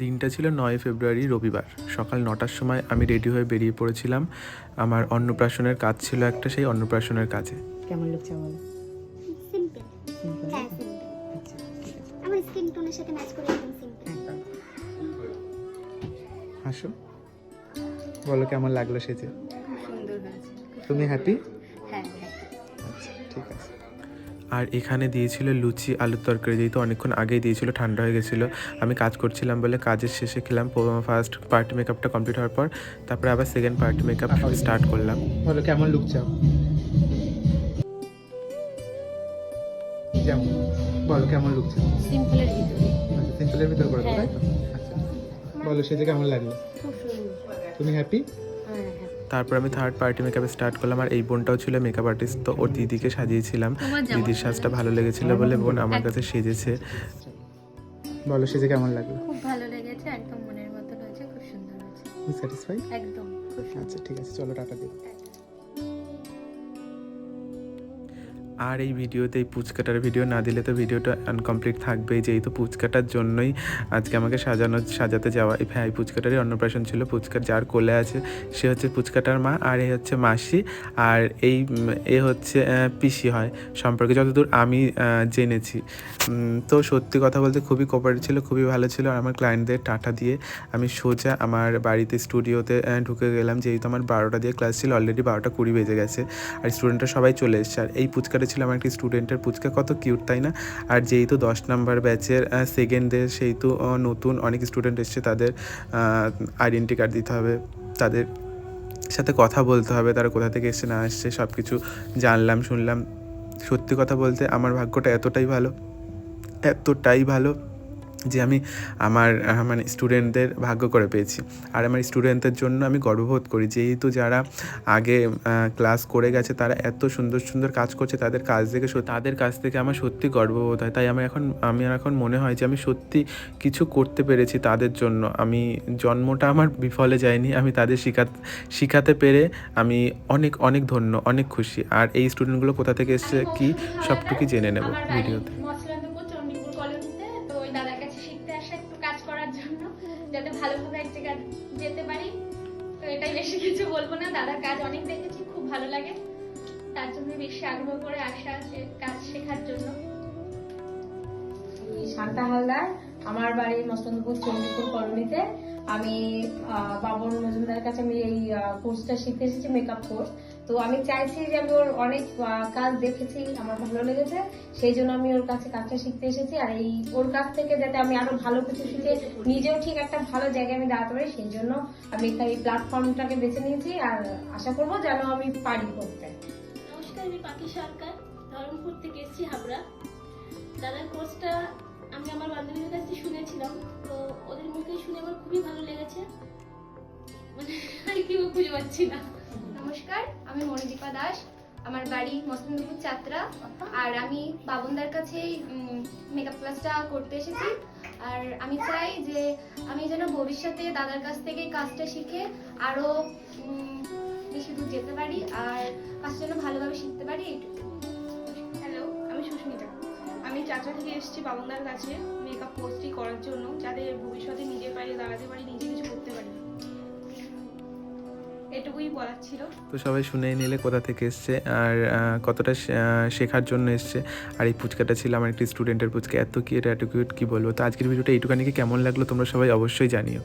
দিনটা ছিল নয় ফেব্রুয়ারি রবিবার। সকাল নটার সময় আমি রেডি হয়ে বেরিয়ে পড়েছিলাম। আমার অন্নপ্রাশনের কাজ ছিল একটা সেই অন্নপ্রাশনের কাজে। কেমন লাগছে? হ্যাঁ সিম্পল আচ্ছা আছে। আমার স্কিন টোনের সাথে ম্যাচ করে একদম সিম্পল হাসো। বলো কেমন লাগল সেজে? সুন্দর হয়েছে। তুমি হ্যাপি হ্যাঁ হ্যাঁ। আচ্ছা ঠিক আছে। আর এখানে দিয়েছিল লুচি আলুর তরকারি যেহেতু অনেকক্ষণ আগেই দিয়েছিল ঠান্ডা হয়ে গেছিল। আমি কাজ করছিলাম বলে কাজের শেষে খেলাম ফার্স্ট পার্টি মেকআপটা কমপ্লিট হওয়ার পর তারপরে আবার সেকেন্ড পার্টি মেকআপ স্টার্ট করলাম। বলো কেমন লুক চাও? যেমন বলো কেমন লুক চাও? সিম্পলের ভিতরে। আচ্ছা সিম্পলের ভিতর করে হ্যাঁ। তাই তো? আচ্ছা বলো সেটা কেমন লাগল? খুব সুন্দর। তুমি হ্যাপি হ্যাঁ হ্যাঁ তারপর আমি থার্ড পার্টি মেকআপ স্টার্ট করলাম আর এই বোনটাও ছিল মেকআপ আর্টিস্ট তো ওর দিদিকে সাজিয়েছিলাম। দিদির সাজটা ভালো লেগেছিল বলে বোন আমার কাছে সেজেছে। বলো সেজে কেমন লাগল? খুব ভালো লেগেছে একদম মনের মতো হয়েছে খুব সুন্দর হয়েছে। স্যাটিসফাইড স্যাটিসফাই একদম খুব আচ্ছা ঠিক আছে চলো টাটা দিই। আর এই ভিডিওতে এই পুচকাটার ভিডিও না দিলে তো ভিডিওটা আনকমপ্লিট থাকবেই, যেহেতু পুচকাটার জন্যই আজকে আমাকে সাজানো সাজাতে যাওয়া। এই এই পুচকাটারই অন্নপ্রাশন ছিল, পুচকার যার কোলে আছে, সে হচ্ছে পুচকাটার মা আর এই হচ্ছে মাসি আর এই, এ হচ্ছে পিসি হয়। সম্পর্কে যতদূর আমি জেনেছি। তো সত্যি কথা বলতে খুবই কোপারেট ছিল, খুবই ভালো ছিল। আর আমার ক্লায়েন্টদের টাটা দিয়ে আমি সোজা আমার বাড়িতে স্টুডিওতে ঢুকে গেলাম। যেহেতু আমার বারোটা দিয়ে ক্লাস ছিল অলরেডি বারোটা কুড়ি বেজে গেছে। আর স্টুডেন্টরা সবাই চলে এসছে। আর এই পুচকাটা ছিল আমার একটি স্টুডেন্টের পুচকা, কত কিউট তাই না? আর যেহেতু দশ নাম্বার ব্যাচের সেকেন্ডে সেহেতু নতুন অনেক স্টুডেন্ট এসছে, তাদের আইডেন্টি কার্ড দিতে হবে, তাদের সাথে কথা বলতে হবে, তারা কোথা থেকে এসছে, না আসছে সব কিছু জানলাম, শুনলাম। সত্যি কথা বলতে, আমার ভাগ্যটা এতটাই ভালো এতটাই ভালো যে আমি আমার মানে স্টুডেন্টদের ভাগ্য করে পেয়েছি। আর আমার স্টুডেন্টদের জন্য আমি গর্ববোধ করি। যেহেতু যারা আগে ক্লাস করে গেছে, তারা এত সুন্দর সুন্দর কাজ করছে, তাদের কাজ সত্যি- তাদের কাছ থেকে আমার সত্যি গর্ববোধ হয়। তাই আমার এখন, আমি এখন মনে হয় যে আমি সত্যি কিছু করতে পেরেছি তাদের জন্য। আমি, জন্মটা আমার বিফলে যায়নি। আমি তাদের শিখা, শিখাতে পেরে আমি অনেক অনেক ধন্য, অনেক খুশি। আর এই স্টুডেন্টগুলো কোথা থেকে এসছে কি সবটুকুই জেনে নেব ভিডিওতে। যাতে ভালোভাবে এক জায়গায় যেতে পারি। তো এটাই বেশি কিছু বলব না। দাদার কাজ অনেক দেখেছি, খুব ভালো লাগে। তার জন্য বেশি আগ্রহ করে আসা কাজ শেখার জন্য। শান্তা হালদার, আমার বাড়ি মস্তন্দপুর চণ্ডীপুর কলোনিতে। আমি বাবর মজুমদার কাছে আমি এই কোর্সটা শিখতে এসেছি মেকআপ কোর্স তো আমি চাইছি যে আমি ওর অনেক কাজ দেখেছি, আমার ভালো লেগেছে, সেই জন্য আমি ওর কাছে কাজটা শিখতে এসেছি। আর এই ওর কাছ থেকে যাতে আমি আরও ভালো কিছু শিখে নিজেও ঠিক একটা ভালো জায়গায় আমি দাঁড়াতে পারি, সেই জন্য আমি এই প্ল্যাটফর্মটাকে বেছে নিয়েছি আর আশা করব যেন আমি পারি করতে। নমস্কার, আমি পাখি সরকার, ধরমপুর থেকে এসেছি হাবড়া। দাদার কোর্সটা আমি আমার বান্ধবীদের কাছে শুনেছিলাম, তো ওদের মুখে শুনে আমার খুবই ভালো লেগেছে। মানে কি খুঁজে পাচ্ছি না। নমস্কার, আমি মনোদীপা দাস, আমার বাড়ি মস্তন্দপুর চাত্রা। আর আমি বাবনদার কাছে মেকআপ ক্লাসটা করতে এসেছি। আর আমি চাই যে আমি যেন ভবিষ্যতে দাদার কাছ থেকে কাজটা শিখে আরও বেশি দূর যেতে পারি আর কাজটা যেন ভালোভাবে শিখতে পারি হ্যালো আমি সুস্মিতা। আমি চাচা থেকে এসেছি বাবনদার কাছে মেকআপ কোর্সটি করার জন্য, যাতে ভবিষ্যতে নিজের পায়ে দাঁড়াতে পারি এটুকুই বলার ছিল। তো সবাই শুনেই নিলে কোথা থেকে এসছে আর কতটা শেখার জন্য এসছে। আর এই পুচকাটা ছিল আমার একটি স্টুডেন্টের পুচকা। এত কি এটা এত কিউট কী বলব? তো আজকের ভিডিওটা এইটুখানি কেমন লাগল তোমরা সবাই অবশ্যই জানিও।